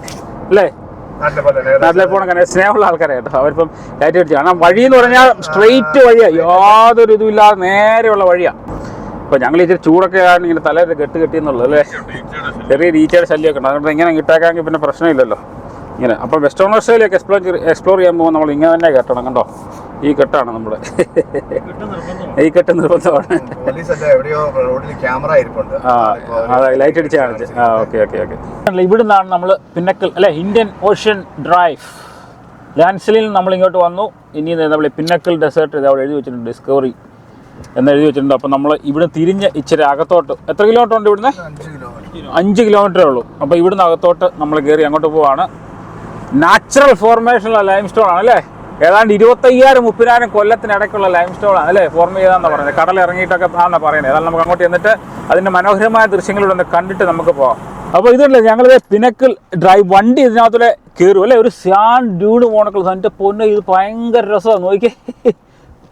അല്ലേ? നാട്ടിലെ പോണൊക്കെ തന്നെ. സ്നേഹമുള്ള ആൾക്കാരെ കേട്ടോ. അവരിപ്പം ലൈറ്റ് അടിച്ചു കാരണം വഴി എന്ന് പറഞ്ഞാൽ സ്ട്രെയിറ്റ് വഴിയാണ് യാതൊരു ഇതുമില്ലാതെ നേരെയുള്ള വഴിയാണ് അപ്പോൾ ഞങ്ങൾ ഇച്ചിരി ചൂടൊക്കെ ആണ് ഇങ്ങനെ തലയിൽ കെട്ട് കെട്ടിയെന്നുള്ളത് അല്ലേ? ചെറിയ ഈച്ചയുടെ ശല്യമൊക്കെ ഉണ്ട്. അതുകൊണ്ട് ഇങ്ങനെ കിട്ടാക്കാമെങ്കിൽ പിന്നെ പ്രശ്നമില്ലല്ലോ. ഇങ്ങനെ. അപ്പോൾ വെസ്റ്റേൺ ഓസ്ട്രേലിയൊക്കെ എക്സ്പ്ലോർ എക്സ്പ്ലോർ ചെയ്യാൻ പോകുമ്പോൾ നമ്മൾ ഇങ്ങനെ തന്നെ കെട്ടണം കണ്ടോ? ഈ കെട്ടാണ് നമ്മുടെ ഈ കെട്ട് നിർബന്ധമാണ്. അതെ ലൈറ്റ് അടിച്ച് കാണിച്ച്. ആ ഓക്കെ ഓക്കെ ഓക്കെ ഇവിടെ നിന്നാണ് നമ്മൾ പിന്നക്കൽ അല്ലെ ഇന്ത്യൻ ഓഷ്യൻ ഡ്രൈവ് ലാൻസിലിൽ നമ്മൾ ഇങ്ങോട്ട് വന്നു. ഇനി നമ്മൾ പിന്നക്കൽ ഡെസേർട്ട് ഇത് അവിടെ എഴുതി വെച്ചിട്ടുണ്ട് ഡിസ്കവറി എന്ന് എഴുതി വെച്ചിട്ടുണ്ട്. അപ്പോൾ നമ്മൾ ഇവിടെ തിരിഞ്ഞ് ഇച്ചിരി അകത്തോട്ട് എത്ര കിലോമീറ്റർ ഉണ്ട് ഇവിടുന്ന്? അഞ്ച് കിലോമീറ്ററേ ഉള്ളൂ. അപ്പോൾ ഇവിടുന്ന് അകത്തോട്ട് നമ്മൾ കയറി അങ്ങോട്ട് പോവാണ്. നാച്ചുറൽ ഫോർമേഷനുള്ള ലൈം സ്റ്റോൺ ആണ് അല്ലേ? ഏതാണ്ട് ഇരുപത്തയ്യായിരം മുപ്പതിനായിരം കൊല്ലത്തിനിടയ്ക്കുള്ള ലൈം സ്റ്റോൺ ആണ് അല്ലേ? ഫോർം ചെയ്താന്ന് പറയുന്നത്. കടൽ ഇറങ്ങിയിട്ടൊക്കെ ആണെന്ന് പറയുന്നത്. ഏതാണ്ട് നമുക്ക് അങ്ങോട്ട് ചെന്നിട്ട് അതിന്റെ മനോഹരമായ ദൃശ്യങ്ങളിലൂടെ ഒന്ന് കണ്ടിട്ട് നമുക്ക് പോവാം. അപ്പോൾ ഇതല്ലേ ഞങ്ങൾ പിനക്കിൾ ഡ്രൈവ് വണ്ടി ഇതിനകത്തൂടെ കയറും അല്ലേ? ഒരു സ്യാൻ ഡ്യൂണ് പോണക്കുള്ള എന്റെ പൊന്നെ ഇത് ഭയങ്കര രസമാണ് നോക്കിയേ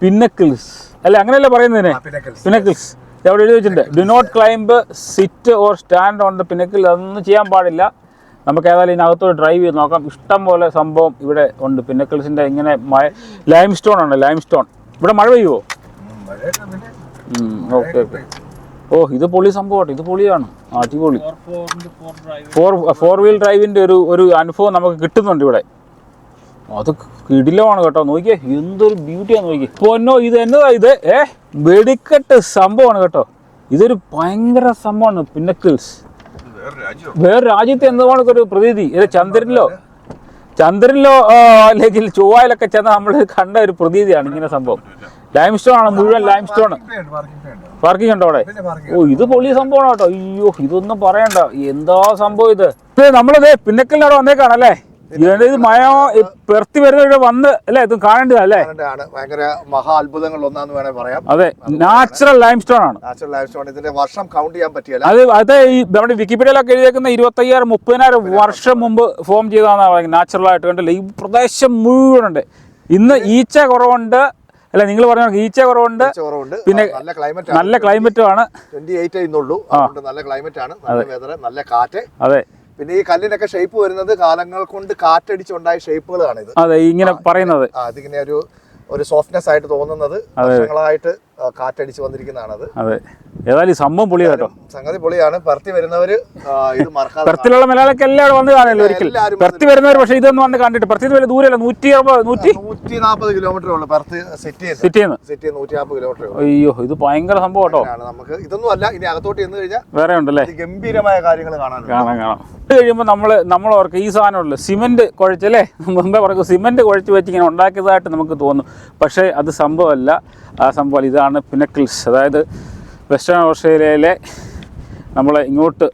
പിന്നക്കിൾസ് അല്ലേ? അങ്ങനെയല്ലേ പറയുന്നതിനെ. പിനക്കിൾസ്. അവിടെ എഴുതി വെച്ചിട്ടുണ്ട്. Do not climb sit or stand on the pinnacle അതൊന്നും ചെയ്യാൻ പാടില്ല. നമുക്ക് ഏതായാലും ഇതിനകത്തോട് ഡ്രൈവ് ചെയ്ത് നോക്കാം. ഇഷ്ടം പോലെ സംഭവം ഇവിടെ ഉണ്ട്. പിന്നക്കിൾസിന്റെ ഇങ്ങനെ ലൈം സ്റ്റോൺ ആണ് ലൈം സ്റ്റോൺ ഇവിടെ മഴ പെയ്യുമോ ഓക്കെ ഓക്കെ ഓ ഇത് പൊളി സംഭവമാണ് ഇത് പൊളിയാണ്. അടിപൊളി. ഫോർ ഫോർ വീൽ ഡ്രൈവിന്റെ ഒരു ഒരു അനുഭവം നമുക്ക് കിട്ടുന്നുണ്ട് ഇവിടെ. അത് കിടിലമാണ് കേട്ടോ. നോക്കിയേ എന്തൊരു ബ്യൂട്ടിയാണ് നോക്കി പൊന്നോ ഇത് എന്നതാ ഇത്? ഏ വെടിക്കെട്ട് സംഭവമാണ് കേട്ടോ. ഇതൊരു ഭയങ്കര സംഭവമാണ്. പിന്നക്കിൾസ് വേറെ രാജ്യത്ത് എന്താണ് ഒരു പ്രതീതി. ഇത് ചന്ദ്രനിലോ ചന്ദ്രനിലോ അല്ലെങ്കിൽ ചൊവ്വായിലൊക്കെ ചെന്ന നമ്മൾ കണ്ട ഒരു പ്രതീതിയാണ് ഇങ്ങനെ സംഭവം. ലൈം സ്റ്റോൺ ആണ്. മുഴുവൻ ലൈം സ്റ്റോൺ പാർക്കിംഗ് ഉണ്ടോ അവിടെ? ഓ ഇത് പൊളി സംഭവമാണ് കേട്ടോ. അയ്യോ ഇതൊന്നും പറയണ്ട. എന്താ സംഭവം ഇത്? നമ്മളിത് പിന്നക്കലിനവിടെ വന്നേക്കാണല്ലേ? ഇത് മയോ പെർത്തി വരുന്ന വന്ന് അല്ലേ ഇത് കാണേണ്ടതല്ലേ അല്ലേ? ഭയങ്കര മഹാ അത്ഭുതങ്ങൾ ഒന്നാന്ന് വേണേ പറയാം. അതെ നാച്ചുറൽ ലൈം സ്റ്റോൺ ആണ്. നാച്ചുറൽ ലൈം സ്റ്റോൺ ഇതിന്റെ വർഷം കൗണ്ട് ചെയ്യാൻ പറ്റിയല്ല. അത് അത് ഈ നമ്മുടെ വിക്കിപീഡിയയിലൊക്കെ എഴുതിയേക്കുന്ന ഇരുപത്തയ്യായിരം മുപ്പതിനായിരം വർഷം മുമ്പ് ഫോം ചെയ്താന്ന് പറയുന്നത്. നാച്ചുറൽ ആയിട്ട് കണ്ടില്ല? ഈ പ്രദേശം മുഴുവനുണ്ട് ഇന്ന് ഈച്ച കുറവുണ്ട്. അല്ല നിങ്ങൾ പറഞ്ഞ ഈച്ച കുറവുണ്ട്. പിന്നെ നല്ല ക്ലൈമറ്റ് നല്ല ക്ലൈമറ്റും ആണ്. ട്വന്റി എയ്റ്റ് ഇന്നുള്ളൂ. നല്ല ക്ലൈമറ്റ് ആണ്. നല്ല വെതർ നല്ല കാറ്റ്. അതെ. പിന്നെ ഈ കല്ലിനൊക്കെ ഷേപ്പ് വരുന്നത് കാലങ്ങൾ കൊണ്ട് കാറ്റടിച്ചുണ്ടായ ഷേപ്പുകളാണ് ഇത്. അതെ ഇങ്ങനെ പറയുന്നത്. അതിങ്ങനെ ഒരു ഒരു സോഫ്റ്റ്നെസ് ആയിട്ട് തോന്നുന്നത് വർഷങ്ങളായിട്ട് കാറ്റടിച്ച് വന്നിരിക്കുന്നതാണത്. അതെ. ഏതായാലും ഈ സംഭവം പൊളിയാ കേട്ടോ സംഗതി പൊളിയാണ്. പെർത്തി വരുന്നവര് ഇത് മറക്കാതെ പെർത്തിലുള്ള മലയാളൊക്കെ എല്ലാവരും വന്ന് കാണില്ല ഒരിക്കൽ പെർത്തി വരുന്നവർ പക്ഷെ ഇതൊന്നും വന്ന് കണ്ടിട്ട് പെർത്തി വലിയ ദൂരമല്ല നൂറ്റി അറുപത് നൂറ്റി നൂറ്റി നാൽപ്പത് കിലോമീറ്റർ ഉള്ളു പെർത്ത് സിറ്റി സിറ്റി സിറ്റി നൂറ്റി നാൽപ്പത് കിലോമീറ്റർ ഉള്ളു. അയ്യോ ഇത് ഭയങ്കര സംഭവം കേട്ടോ. നമുക്ക്. ഇതൊന്നും അല്ല ഇനി അകത്തോട്ട് ചെന്ന് കഴിഞ്ഞാൽ വേറെ ഉണ്ടല്ലേ? ഗംഭീരമായ കാര്യങ്ങൾ കാണാൻ കാണാം കാണാം. ഇത് കഴിയുമ്പോൾ നമ്മൾ നമ്മൾ ഓർക്ക് ഈ സാധനമുള്ളൂ സിമെന്റ് കുഴച്ചല്ലേ മുമ്പേ പറഞ്ഞു സിമെന്റ് കുഴച്ച് വെച്ച് ഇങ്ങനെ ഉണ്ടാക്കിയതായിട്ട് നമുക്ക് തോന്നും. പക്ഷേ അത് സംഭവമല്ല. ആ സംഭവം ഇതാണ് പിനക്കിൾസ് അതായത് വെസ്റ്റേൺ ഓസ്ട്രേലിയയിലെ നമ്മൾ ഇങ്ങോട്ട്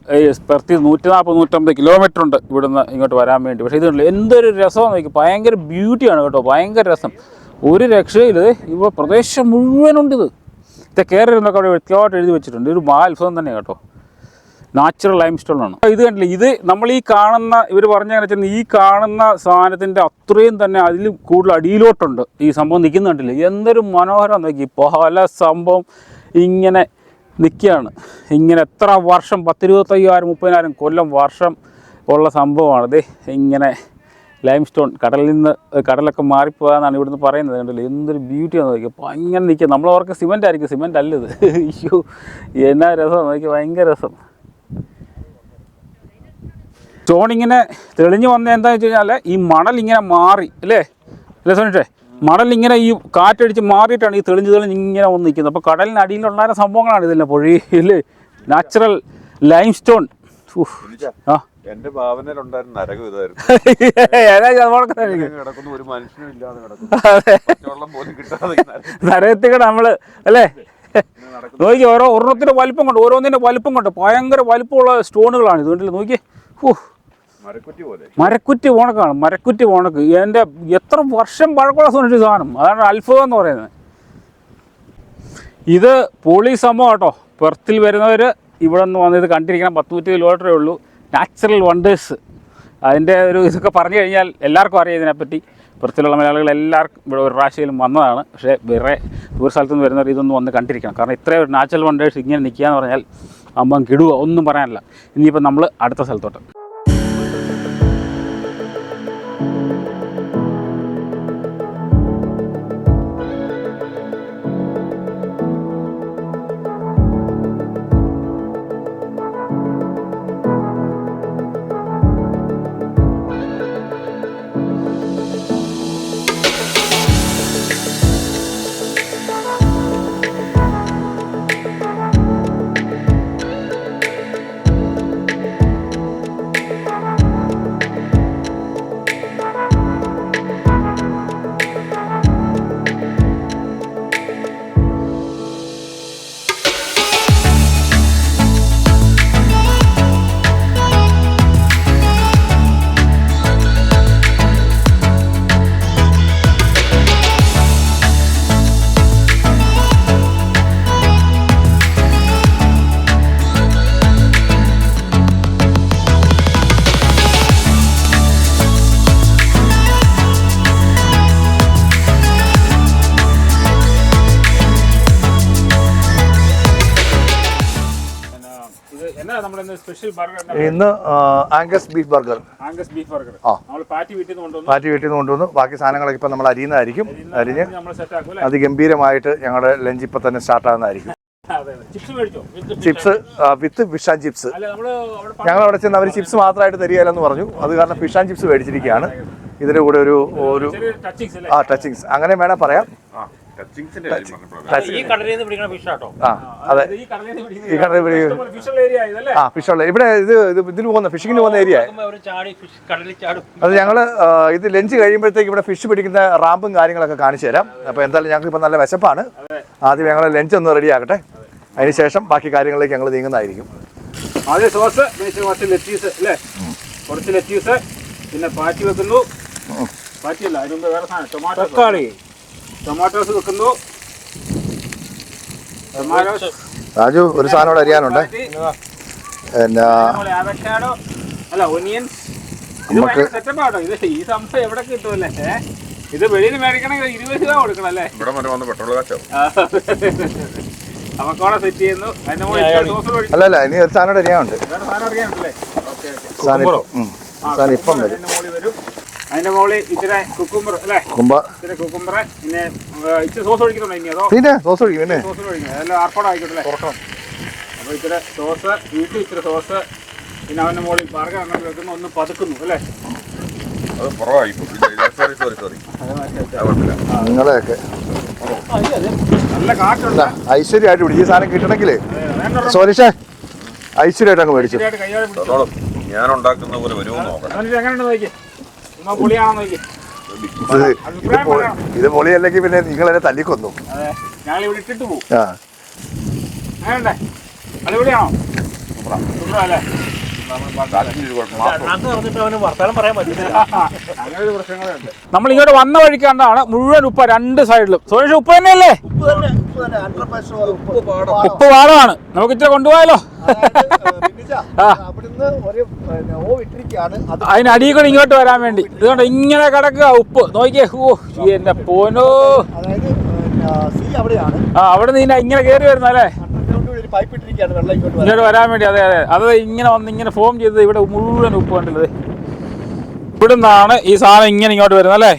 പെർത്തി നൂറ്റി നാൽപ്പത് നൂറ്റമ്പത് കിലോമീറ്റർ ഉണ്ട് ഇവിടുന്ന് ഇങ്ങോട്ട് വരാൻ വേണ്ടി. പക്ഷേ ഇതുണ്ട് എന്തൊരു രസമാണെന്ന് നോക്കി ഭയങ്കര ബ്യൂട്ടിയാണ് കേട്ടോ ഭയങ്കര രസം. ഒരു രക്ഷയിൽ ഇവിടെ പ്രദേശം മുഴുവനുണ്ട് ഇത്. ഇത് കയറിയിരുന്നൊക്കെ അവിടെ വ്യക്തമായിട്ട് എഴുതി വെച്ചിട്ടുണ്ട്. ഒരു മഹാത്ഭുതം തന്നെ കേട്ടോ. നാച്ചുറൽ ലൈം സ്റ്റോൺ ആണ്. ഇത് കണ്ടില്ല? ഇത് നമ്മൾ ഈ കാണുന്ന ഇവർ പറഞ്ഞ ഈ കാണുന്ന സാധനത്തിന്റെ അത്രയും തന്നെ അതിൽ കൂടുതൽ അടിയിലോട്ടുണ്ട്. ഈ സംഭവം നിൽക്കുന്ന കണ്ടില്ലേ? എന്തൊരു മനോഹരം നോക്കി. പല സംഭവം ഇങ്ങനെ നിൽക്കുകയാണ്. ഇങ്ങനെ എത്ര വർഷം പത്തിരുപത്തയ്യായിരം മുപ്പതിനായിരം കൊല്ലം വർഷം ഉള്ള സംഭവമാണ്. ഇത് ഇങ്ങനെ ലൈം സ്റ്റോൺ കടലിൽ നിന്ന് കടലൊക്കെ മാറിപ്പോകാന്നാണ് ഇവിടുന്ന് പറയുന്നത് കണ്ടില്ലേ? എന്തൊരു ബ്യൂട്ടിയാണ് നോക്കിയാൽ ഭയങ്കര നിൽക്കുക. നമ്മളവർക്ക് സിമെന്റ് ആയിരിക്കും. സിമെന്റ് അല്ലത് അയ്യോ എന്നാ രസം നോക്കി. ഭയങ്കര രസം. സ്റ്റോൺ ഇങ്ങനെ തെളിഞ്ഞു വന്ന എന്താണെന്ന് വെച്ച് കഴിഞ്ഞാൽ ഈ മണൽ ഇങ്ങനെ മാറി അല്ലേ? അല്ലേ സോണിട്ടേ? മണൽ ഇങ്ങനെ ഈ കാറ്റടിച്ച് മാറിയിട്ടാണ് ഈ തെളിഞ്ഞ് തെളിഞ്ഞ് ഇങ്ങനെ വന്ന് നിൽക്കുന്നത്. അപ്പോൾ കടലിന് അടിയിലുണ്ടായ സംഭവങ്ങളാണ് ഇതെല്ലാം പൊഴി ഇല്ലേ? നാച്ചുറൽ ലൈം സ്റ്റോൺ ആ. എന്റെ ഭാവനയിലുണ്ടായിരുന്ന നരകം ഇതായിരുന്നു. ഒരു മനുഷ്യനും ഇല്ലാതെ കിടക്കുന്നു. പോലും കിട്ടാതെ നമ്മൾ അല്ലേ? നോക്കി ഓരോ ഒരെണ്ണത്തിന്റെ വലിപ്പം കൊണ്ട് ഓരോന്നിന്റെ വലിപ്പം കൊണ്ട് ഭയങ്കര വലിപ്പമുള്ള സ്റ്റോണുകളാണ് ഇത് കണ്ടില്ല? നോക്കി ഹൂ മരക്കുറ്റി ഓണക്കാണ് മരക്കുറ്റി ഓണക്ക്. എന്റെ എത്ര വർഷം പഴക്കമുള്ള സുനിഷ് സാധനം. അതാണ് അത്ഭുതം എന്ന് പറയുന്നത്. ഇത് പോളി സംഭവം കേട്ടോ. പെർത്തിൽ വരുന്നവർ ഇവിടെ നിന്ന് വന്ന് ഇത് കണ്ടിരിക്കണം. പത്ത് നൂറ്റി കിലോമീറ്ററേ ഉള്ളൂ. Natural wonders. അതിന്റെ ഒരു ഇതൊക്കെ പറഞ്ഞു കഴിഞ്ഞാൽ എല്ലാവർക്കും അറിയാം ഇതിനെപ്പറ്റി. പുറത്തിലുള്ള മലയാളികൾ എല്ലാവർക്കും ഇവിടെ ഒരു പ്രാവശ്യം വന്നതാണ്. പക്ഷേ വേറെ ഒരു സ്ഥലത്ത് നിന്ന് വരുന്നവർ ഇതൊന്നും വന്ന് കണ്ടിരിക്കണം. കാരണം ഇത്രയും ഒരു നാച്ചുറൽ വണ്ടേഴ്സ് ഇങ്ങനെ നിൽക്കുക എന്ന് പറഞ്ഞാൽ അമ്പം കിടുക ഒന്നും പറയാനില്ല. ഇനിയിപ്പോൾ നമ്മൾ അടുത്ത സ്ഥലത്തോട്ട്. സ്പെഷ്യൽ ബർഗർ ഇന്ന് Angus beef burger. Angus beef burger. ആ. നമ്മൾ പാറ്റി വീട്ടിൽ നിന്ന് കൊണ്ടുവന്നു. മാറ്റി വീട്ടിൽ നിന്ന് കൊണ്ടുവന്നു. ബാക്കി സാധനങ്ങളൊക്കെ ഇപ്പം നമ്മൾ അരിയുന്നതായിരിക്കും അരിഞ്ഞ് അത് ഗംഭീരമായിട്ട് ഞങ്ങളുടെ ലഞ്ച് ഇപ്പം തന്നെ start ആകുന്നതായിരിക്കും chips with fish and chips ഞങ്ങൾ അവിടെ ചെന്ന് അവർ ചിപ്സ് മാത്രമായിട്ട് തരികയില്ലെന്ന് പറഞ്ഞു. അത് കാരണം ഫിഷ് ആൻഡ് ചിപ്സ് മേടിച്ചിരിക്കുകയാണ്. ഇതിന്റെ കൂടെ ഒരു ഒരു ആ ടച്ചിങ്സ് അങ്ങനെ വേണേൽ പറയാം. ഈ കടലിൽ നിന്ന് പിടിക്കുന്ന ഫിഷാട്ടോ ആ അതെ. ഈ കടലിൽ നിന്ന് പിടിക്കുന്ന ഈ കടലിൽ പിടിക്കുന്ന- ഫിഷുള്ള ഏരിയ ഇതല്ലേ? ആ ഫിഷുള്ള ഇവിടെ ഇത് ഇത് ഇതിന് പോകുന്ന ഫിഷിങ്ങിന് പോകുന്ന ഏരിയ ഒരു ചാടി ഫിഷ് കടലിൽ ചാടും. അത് ഞങ്ങൾ ഇത് ലഞ്ച് കഴിയുമ്പോഴത്തേക്ക് ഇവിടെ ഫിഷ് പിടിക്കുന്ന റാമ്പും കാര്യങ്ങളൊക്കെ കാണിച്ചു തരാം. അപ്പോൾ എന്തായാലും ഞങ്ങൾക്ക് ഇപ്പൊ നല്ല വിശപ്പാണ്. ആദ്യം ഞങ്ങൾ ലഞ്ച് ഒന്ന് റെഡി ആകട്ടെ അതിനുശേഷം ബാക്കി കാര്യങ്ങളിലേക്ക് ഞങ്ങൾ നീങ്ങുന്നതായിരിക്കും. ആദ്യം സോസ് കുറച്ച് ലെറ്റീസ് അല്ലേ? കുറച്ച് ലെറ്റീസ് പിന്നെ പാറ്റി വെക്കുന്നു. പാറ്റിയല്ല അതിനുമ്പ് വേറെ സാധനം ടൊമാറ്റോ തക്കാളി. ടൊമാറ്റോസ് വെക്കുന്നു. ടൊമാറ്റോസ്. രാജു ഒരു സാധനം ഇവിടെ അറിയാനുണ്ട് പിന്നെ അല്ല ഒനിയൻസ് നമുക്ക് ഇത് ഈ സംഭവം എവിടെ കിട്ടുമല്ലേ ഏ? ഇത് വെളിയിൽ മേടിക്കണമെങ്കിൽ ഇരുപത് രൂപ കൊടുക്കണം അല്ലേ? ഇവിടെ വരെ വന്ന് പെട്രോൾ കാച്ചോ. അവക്കോടെ സെറ്റ് ചെയ്യുന്നു. അതിന്റെ മുകളിൽ അല്ല അല്ല ഇനി ഒരു സാധനം അറിയാനുണ്ട്. സാധനം ഇപ്പം വരും. അതിന്റെ മുകളിൽ കുക്കുംബർ അല്ലേ? കുക്കുംബർ പിന്നെ ഇച്ചിരി സോസ് ഒഴിക്കുന്നുണ്ടോ ഇനി അതോ? പിന്നെ ദോശ ഒഴിക്കും പിന്നെ. സോസ് ഒഴിക്കണം അതെല്ലാം ആർപ്പാട് ആയിക്കോട്ടെ തുറക്കണം. അപ്പോൾ ഇച്ചിരി സോസ് വീട്ടിൽ ഇച്ചിരി സോസ് പിന്നെ അവന്റെ മുകളിൽ ബർഗർ അങ്ങനെ വെക്കുന്നു ഒന്ന് പതുക്കുന്നു അല്ലേ? അത് കുറവായി സോറി സോറി സോറി നിങ്ങളെയൊക്കെ. നല്ല കാറ്റുണ്ട്. ഐശ്വര്യമായിട്ട് പിടിക്കും ഈ സാധനം കിട്ടണമെങ്കിലേ. സോനിഷേ സോരിഷേ ഐശ്വര്യമായിട്ട് അങ്ങ് മേടിച്ചു. പിടിച്ചു. ഉണ്ടാക്കുന്ന പോലെ വരുമോ നോക്കി ഇത്? ഇത് പൊളി ഇത് പൊളിയല്ലെങ്കിൽ പിന്നെ നിങ്ങൾ എന്നെ തല്ലിക്കൊന്നു ആ. അടിപൊളിയാണോ? സൂപ്പറാ അല്ലേ? നമ്മൾ ഇങ്ങോട്ട് വന്ന വഴിക്കാണ്ടാണ് മുഴുവൻ ഉപ്പ രണ്ട് സൈഡിലും. സുരേഷ് ഉപ്പ് തന്നെയല്ലേ? ഉപ്പ് പാടമാണ്. നമുക്ക് ഇച്ചിരി കൊണ്ടുപോയാലോ അതിനടിയിൽ കൂടെ ഇങ്ങോട്ട് വരാൻ വേണ്ടി. ഇതുകൊണ്ട് ഇങ്ങനെ കിടക്കുക ഉപ്പ്. നോക്കിയേ. ഓ എന്റെ പോനോ ആ അവിടെ നിന്ന് ഇങ്ങനെ കയറി വരുന്ന അല്ലേ അണ്ടർഗ്രൗണ്ട് ഒരു പൈപ്പ് ഇട്ടിരിക്കുകയാണ് വെള്ളം ഇങ്ങോട്ട് വരാൻ. ഇങ്ങോട്ട് വരാൻ വേണ്ടി അതെ അതെ. അത് ഇങ്ങനെ വന്ന് ഇങ്ങനെ ഫോം ചെയ്തത് ഇവിടെ മുഴുവൻ ഉപ്പ് കണ്ടത് ഇവിടുന്നാണ് ഈ സാധനം ഇങ്ങനെ ഇങ്ങോട്ട് വരുന്നത് അല്ലേ?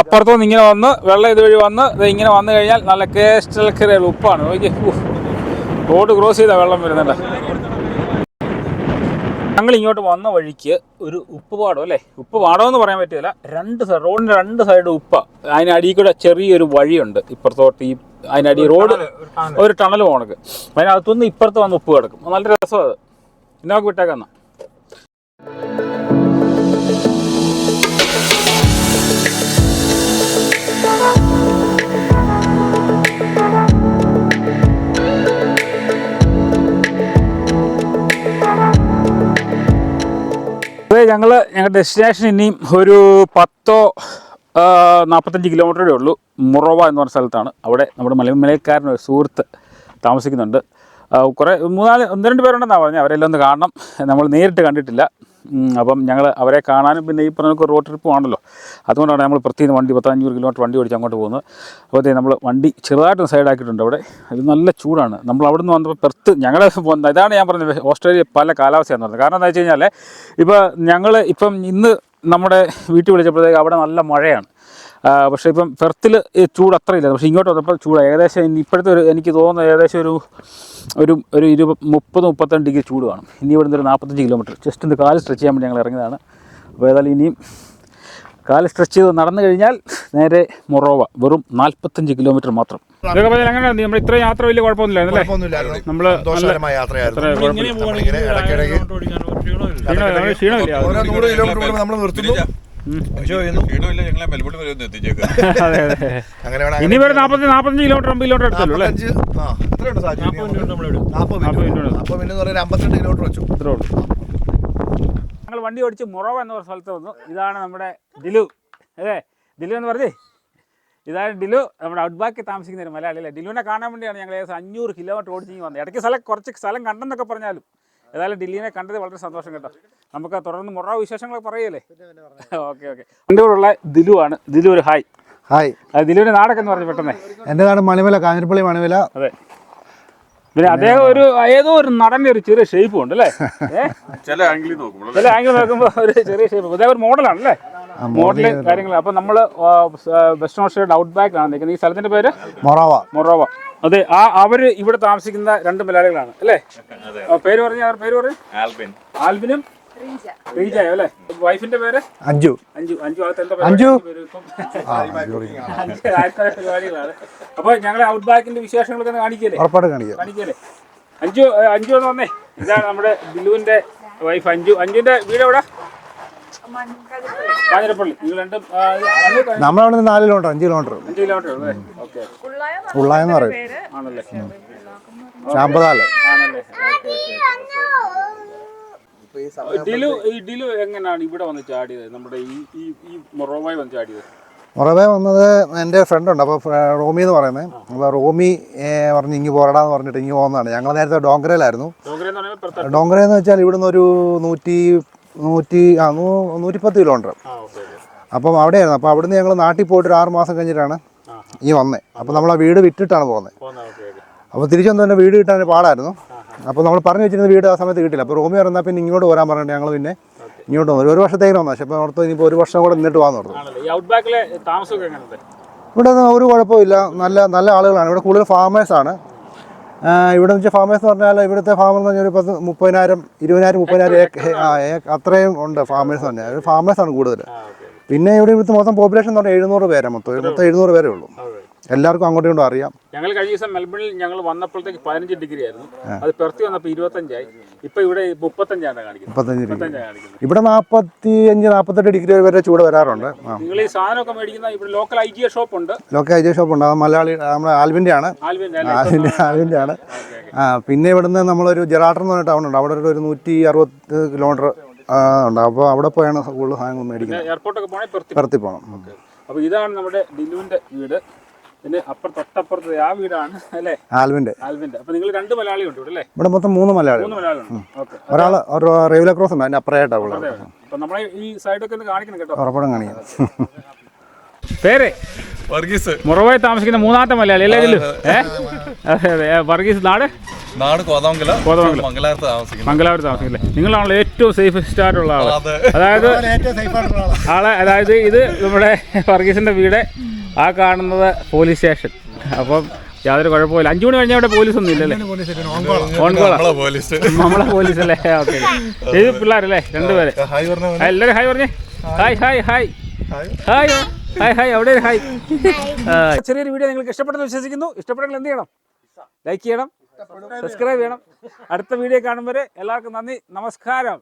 അപ്പുറത്തുനിന്ന് ഇങ്ങനെ വന്ന് വെള്ളം ഇതുവഴി വന്ന് ഇത് ഇങ്ങനെ വന്നു കഴിഞ്ഞാൽ നല്ല കേസ്റ്റൽ കറിയുള്ള ഉപ്പാണ്. നോക്കി റോഡ് ക്രോസ് ചെയ്താൽ വെള്ളം വരുന്നുണ്ട്. ഞങ്ങൾ ഇങ്ങോട്ട് വന്ന വഴിക്ക് ഒരു ഉപ്പ് പാടം അല്ലേ? ഉപ്പ് പാടം എന്ന് പറയാൻ പറ്റില്ല രണ്ട് സൈഡ് റോഡിന്റെ രണ്ട് സൈഡ് ഉപ്പ. അതിനടിയിൽ കൂടെ ചെറിയൊരു വഴിയുണ്ട്. ഇപ്പുറത്തോട്ട് ഈ അതിനടി റോഡ് ഒരു ടണൽ പോണക്ക് അതിനകത്തുനിന്ന് ഇപ്പുറത്ത് വന്ന് ഉപ്പ് കിടക്കും. നല്ല രസമാണ് അത്. ഇന്നോക്ക് വിട്ടേക്കാന്ന അതെ ഞങ്ങൾ ഞങ്ങളുടെ ഡെസ്റ്റിനേഷൻ ഇനിയും ഒരു പത്തോ നാൽപ്പത്തഞ്ച് കിലോമീറ്ററേ ഉള്ളൂ. മുറവ എന്ന് പറഞ്ഞ സ്ഥലത്താണ്. അവിടെ നമ്മുടെ മലമലക്കാരൻ ഒരു സുഹൃത്ത് താമസിക്കുന്നുണ്ട്. കുറേ മൂന്നാൽ ഒന്ന് രണ്ട് പേരുണ്ടെന്നാണ് പറഞ്ഞത്. അവരെല്ലാം ഒന്ന് കാണണം. നമ്മൾ നേരിട്ട് കണ്ടിട്ടില്ല. അപ്പം ഞങ്ങൾ അവരെ കാണാനും പിന്നെ ഈ പറഞ്ഞ റോഡ് ട്രിപ്പും ആണല്ലോ. അതുകൊണ്ടാണ് നമ്മൾ പ്രത്യേകം വണ്ടി പത്തഞ്ഞൂറ് കിലോമീറ്റർ വണ്ടി ഓടിച്ച് അങ്ങോട്ട് പോകുന്നത്. അപ്പോൾ നമ്മൾ വണ്ടി ചെറുതായിട്ടൊന്ന് സൈഡാക്കിയിട്ടുണ്ട് അവിടെ. അത് നല്ല ചൂടാണ്. നമ്മൾ അവിടെ നിന്ന് വന്നപ്പോൾ പെർത്ത് ഞങ്ങൾ ഇതാണ് ഞാൻ പറഞ്ഞത്. ഓസ്ട്രേലിയ പല കാലാവസ്ഥയാണെന്ന് പറഞ്ഞത്. കാരണം എന്താ വെച്ച് കഴിഞ്ഞാൽ ഇപ്പോൾ ഞങ്ങൾ ഇപ്പം ഇന്ന് നമ്മുടെ വീട്ടിൽ വിളിച്ചപ്പോഴത്തേക്ക് അവിടെ നല്ല മഴയാണ്. പക്ഷേ ഇപ്പം പെർത്തിൽ ചൂട് ഇല്ല പക്ഷേ ഇങ്ങോട്ട് വന്നപ്പോൾ ചൂട്. ഏകദേശം ഇപ്പോഴത്തെ ഒരു എനിക്ക് തോന്നുന്നത് ഏകദേശം ഒരു ഒരു ഒരു ഇരുപ മുപ്പത് മുപ്പത്തിരണ്ട് ഡിഗ്രി ചൂട് കാണും. ഇനി ഇവിടുന്ന് ഒരു നാൽപ്പത്തഞ്ച് കിലോമീറ്റർ. ജസ്റ്റ് ഒന്ന് കാൽ സ്ട്രെച്ച് ചെയ്യാൻ വേണ്ടി ഞങ്ങൾ ഇറങ്ങിയതാണ്. അപ്പോൾ ഏതായാലും ഇനിയും കാൽ സ്ട്രെച്ച് ചെയ്ത് നടന്നു കഴിഞ്ഞാൽ നേരെ മൊറോവ വെറും നാൽപ്പത്തഞ്ച് കിലോമീറ്റർ മാത്രം. അങ്ങനെ നമ്മൾ ഇത്ര യാത്ര വലിയ കുഴപ്പമൊന്നുമില്ല വരെ ഇനി കിലോമീറ്റർ അമ്പത് കിലോമീറ്റർ എടുത്തല്ലോ അല്ലേ? മിനിറ്റ് മിനിറ്റ് അമ്പത്തിരണ്ട് കിലോമീറ്റർ വെച്ചു. അത്രേ ഉള്ളൂ. ഞങ്ങൾ വണ്ടി ഓടിച്ച് മുറവ എന്ന ഒരു സ്ഥലത്ത് വന്നു. ഇതാണ് നമ്മുടെ ദിലു. അതെ ദിലു എന്ന് പറഞ്ഞേ. ഇതാണ് ഡിലു നമ്മുടെ ഔട്ട്ബാക്കിൽ താമസിക്കുന്ന ഒരു മലയാളി അല്ലേ? ഡിലുവിനെ കാണാൻ വേണ്ടിയാണ് ഞങ്ങൾ ഏകദേശം അഞ്ഞൂറ് കിലോമീറ്റർ ഓടിച്ച് ഇങ്ങ് വന്നത്. ഇടയ്ക്ക് സ്ഥലം കുറച്ച് സ്ഥലം കണ്ടെന്നൊക്കെ പറഞ്ഞാലും ഏതായാലും ഡില്ലിനെ കണ്ടത് വളരെ സന്തോഷം കേട്ടോ. നമുക്ക് തുടർന്ന് മുറ വിശേഷങ്ങളൊക്കെ പറയല്ലേ? Okay okay. എന്റെ കൂടെ ഉള്ള ദിലു ആണ്. ദിലു ഒരു ഹായ്. ഹായ്. ദിലുവിന്റെ നാടൊക്കെ എന്ന് പറഞ്ഞു പെട്ടെന്നേ. എന്റെ നാട് മണിമല കാഞ്ഞിരപ്പള്ളി മണിമല. അതെ. പിന്നെ അദ്ദേഹം ഒരു ഏതോ ഒരു നടന്റെ ഒരു ചെറിയ ഷേപ്പ് ഉണ്ട് അല്ലേ ചില ആംഗിളിൽ നോക്കുമ്പോൾ ചില ആംഗിൾ നോക്കുമ്പോൾ ഒരു ചെറിയ ഷേപ്പ് അതേ ഒരു മോഡലാണ് അല്ലേ മോഡൽ കാര്യങ്ങൾ അപ്പൊ നമ്മൾ വെസ്റ്റ് ഓസ്ട്രേലിയയുടെ ഔട്ട് ബാക്കിലാണ് നിൽക്കുന്നത്. ഈ സ്ഥലത്തിന്റെ പേര്? മൊറോവ. മൊറോവ. അതെ ആ അവർ ഇവിടെ താമസിക്കുന്ന രണ്ട് മലയാളികളാണ്. അല്ലേ? പേര് പറഞ്ഞു അവർ പേര് പറഞ്ഞു? ആൽബിൻ. ആൽബിനും അല്ലേ? വൈഫിന്റെ പേര്? പരിപാടികളാണ്. അപ്പൊ ഞങ്ങളെ ഔട്ട് ബാക്കിന്റെ വിശേഷങ്ങളൊക്കെ കാണിക്കല്ലേ? കാണിക്കല്ലേ? അഞ്ചു അഞ്ജു അഞ്ചു എന്ന് വന്നേ. ഇതാണ് നമ്മുടെ ബിലുവിന്റെ വൈഫ് അഞ്ചു അഞ്ചുവിന്റെ വീട് എവിടെ? കാഞ്ഞിരപ്പള്ളി. രണ്ടും നമ്മളവിടെ നാല് കിലോമീറ്റർ അഞ്ച് കിലോമീറ്റർ അഞ്ച് കിലോമീറ്റർ അല്ലേ? ഓക്കെ. ഉള്ളായെന്ന് പറയും. ആണല്ലേ? ശാമ്പതാൽ ആണല്ലേ? ഡിലു എങ്ങനെയാണ് ഇവിടെ വന്ന് ചാടിയത്? നമ്മുടെ ഈ ഈ ഈ മൊറോവായി വന്ന് ചാടിയത്? മുറവേ വന്നത് എന്റെ ഫ്രണ്ട് ഉണ്ട്. അപ്പോൾ റോമി എന്ന് പറയുന്നത് അപ്പോൾ റോമി പറഞ്ഞ് ഇങ്ങ് പോരടാന്ന് പറഞ്ഞിട്ട് ഇങ്ങ് പോകുന്നതാണ് ഞങ്ങൾ നേരത്തെ ഡോങ്കരയിലായിരുന്നു. ഡോങ്കര എന്ന് വെച്ചാൽ ഇവിടുന്ന് ഒരു നൂറ്റി നൂറ്റി ആ നൂ- നൂറ്റിപ്പത്ത് കിലോമീറ്റർ. ആ ഓക്കെ ഓക്കെ. അപ്പം അവിടെയായിരുന്നു. അപ്പോൾ അവിടുന്ന് ഞങ്ങൾ നാട്ടിൽ പോയിട്ട് ഒരു ആറ് മാസം കഴിഞ്ഞിട്ടാണ് ഈ വന്നത് അപ്പോൾ നമ്മൾ ആ വീട് വിറ്റിട്ടാണ് പോകുന്നത് പോന്നാ ഓക്കെ ഓക്കെ. അപ്പോൾ തിരിച്ചു വന്നു തന്നെ വീട് കിട്ടാൻ പാടായിരുന്നു. അപ്പോൾ നമ്മൾ പറഞ്ഞു വെച്ചിരുന്ന വീട് ആ സമയത്ത് കിട്ടില്ല. അപ്പോൾ റൂമിൽ പറഞ്ഞാൽ പിന്നെ ഇങ്ങോട്ട് വരാൻ പറഞ്ഞിട്ട് ഞങ്ങൾ പിന്നെ ഇങ്ങോട്ട് വന്നു ഒരു വർഷത്തേക്ക് വന്നു. പക്ഷേ അപ്പോൾ ഓർത്ത് ഇനിയിപ്പോൾ ഒരു വർഷം കൂടെ നിന്നിട്ട് വന്നു ഓർത്തു. ഇവിടെ ഒരു കുഴപ്പമില്ല. നല്ല നല്ല ആളുകളാണ്. ഇവിടെ കൂടുതൽ ഫാമേഴ്സാണ് ഇവിടെ വെച്ചാൽ ഫാമേഴ്സ് എന്ന് പറഞ്ഞാൽ ഇവിടുത്തെ ഫാമർ എന്ന് പറഞ്ഞാൽ ഒരു പത്ത് മുപ്പതിനായിരം ഇരുപതിനായിരം മുപ്പതിനായിരം അത്രയും ഉണ്ട് ഫാമേഴ്സ് തന്നെ ഒരു ഫാമേഴ്സാണ് കൂടുതൽ പിന്നെ ഇവിടെ ഇവിടുത്തെ മൊത്തം പോപ്പുലേഷൻ എന്ന് പറഞ്ഞാൽ എഴുന്നൂറ് പേരാണ് മൊത്തം. മൊത്തം എഴുന്നൂറ് പേരേ ഉള്ളൂ. എല്ലാവർക്കും അങ്ങോട്ടും ഇങ്ങോട്ടും അറിയാം. ഞങ്ങൾ കഴിഞ്ഞ ദിവസം മെൽബണിൽ ഞങ്ങൾ വന്നപ്പോഴത്തേക്ക് പതിനഞ്ച് ഡിഗ്രി ആയിരുന്നു. അത് പെർത്തി വന്നപ്പോൾ ഇരുപത്തഞ്ചായി. ഇപ്പൊ ഇവിടെ മുപ്പത്തഞ്ചാണ് കാണിക്കുന്നത്. മുപ്പത്തഞ്ച് ഡിഗ്രി. കാണിക്കുന്നത്. ഇവിടെ നാൽപ്പത്തി അഞ്ച് നാൽപ്പത്തെട്ട് ഡിഗ്രി വരെ ചൂട് വരാറുണ്ട്. നിങ്ങൾ ഈ സാധനമൊക്കെ മേടിക്കുന്ന ഇവിടെ ലോക്കൽ ഐ ജി ഷോപ്പ് ഉണ്ട്. ലോക്കൽ ഐ ജി ഷോപ്പ് ഉണ്ട്. അത് മലയാളി നമ്മുടെ ആൽവിന്റെ ആണ്. ആൽവിൻ ആൽവിന്റെ ആൽവിന്റെ ആണ്. ആ പിന്നെ ഇവിടുന്ന് നമ്മളൊരു ജെറാട്ടർ എന്ന് പറഞ്ഞ ടൗൺ ഉണ്ട്. അവിടെ ഒരു നൂറ്റി അറുപത് കിലോമീറ്റർ ഉണ്ട്. അപ്പോൾ അവിടെ പോയാണ് കൂടുതൽ സാധനങ്ങൾ മേടിക്കുന്നത്. എയർപോർട്ടൊക്കെ പോകണം പെർത്തി പോകണം അപ്പോൾ ഇതാണ് നമ്മുടെ ഡിലുവിന്റെ വീട്. പിന്നെ അപ്പുറം തൊട്ടപ്പുറത്ത് ആ വീടാണ് അല്ലേ? ആൽവിന്റെ ആൽവിന്റെ അപ്പൊ നിങ്ങൾ രണ്ട് മലയാളി ഉണ്ട് ഇവിടെ അല്ലേ? ഇവിടെ മൊത്തം മൂന്ന് മലയാളി മൂന്ന് മലയാളി ഉണ്ട്. ഒരാൾ റെയിൽവേ ക്രോസ് ഉണ്ട് അതിന്റെ അപ്പുറമായിട്ടാണ് ഉള്ളത്. അപ്പൊ നമ്മളെ ഈ സൈഡൊക്കെ ഒന്ന് കാണിക്കണം കേട്ടോ. ഉറപ്പാടും കാണിക്കാം. പേര്? വർഗീസ്. മുറവായി താമസിക്കുന്ന മൂന്നാമത്തെ മലയാളി അല്ലേ ഇതിലും അതെ അതെ. വർഗീസ് നാട്? നാട് കോതമംഗല. കോതമംഗലം. മംഗലാപുരത്ത് താമസിക്കുന്നത് മംഗലാപുരത്ത് താമസിക്കില്ലേ നിങ്ങളാണല്ലോ ഏറ്റവും സേഫസ്റ്റ് ആയിട്ടുള്ള ആൾ. അതെ. അതായത് ആളെ അതായത് ഇത് നമ്മുടെ വർഗീസിന്റെ വീട്. ആ കാണുന്നത് പോലീസ് സ്റ്റേഷൻ. അപ്പം യാതൊരു കുഴപ്പമില്ല അഞ്ചു മണി കഴിഞ്ഞാൽ അവിടെ പോലീസ് ഒന്നും ഇല്ലല്ലേ ഓൺകോളാ പോലീസ്. നമ്മളെ പോലീസ് അല്ലേ ഓക്കെ. ഏത് പിള്ളേരല്ലേ? രണ്ടുപേരെ എല്ലാവരും ഹായ് പറഞ്ഞേ hi hi hi hi. Hi. Hi അവിടെ ഹായ്. ചെറിയൊരു വീഡിയോ നിങ്ങൾക്ക് ഇഷ്ടപ്പെട്ടെന്ന് വിശ്വസിക്കുന്നു. ഇഷ്ടപ്പെട്ടെങ്കിൽ എന്ത് ചെയ്യണം? ലൈക്ക് ചെയ്യണം. സബ്സ്ക്രൈബ് ചെയ്യണം. അടുത്ത വീഡിയോ കാണുമ്പോൾ എല്ലാവർക്കും നന്ദി. നമസ്കാരം.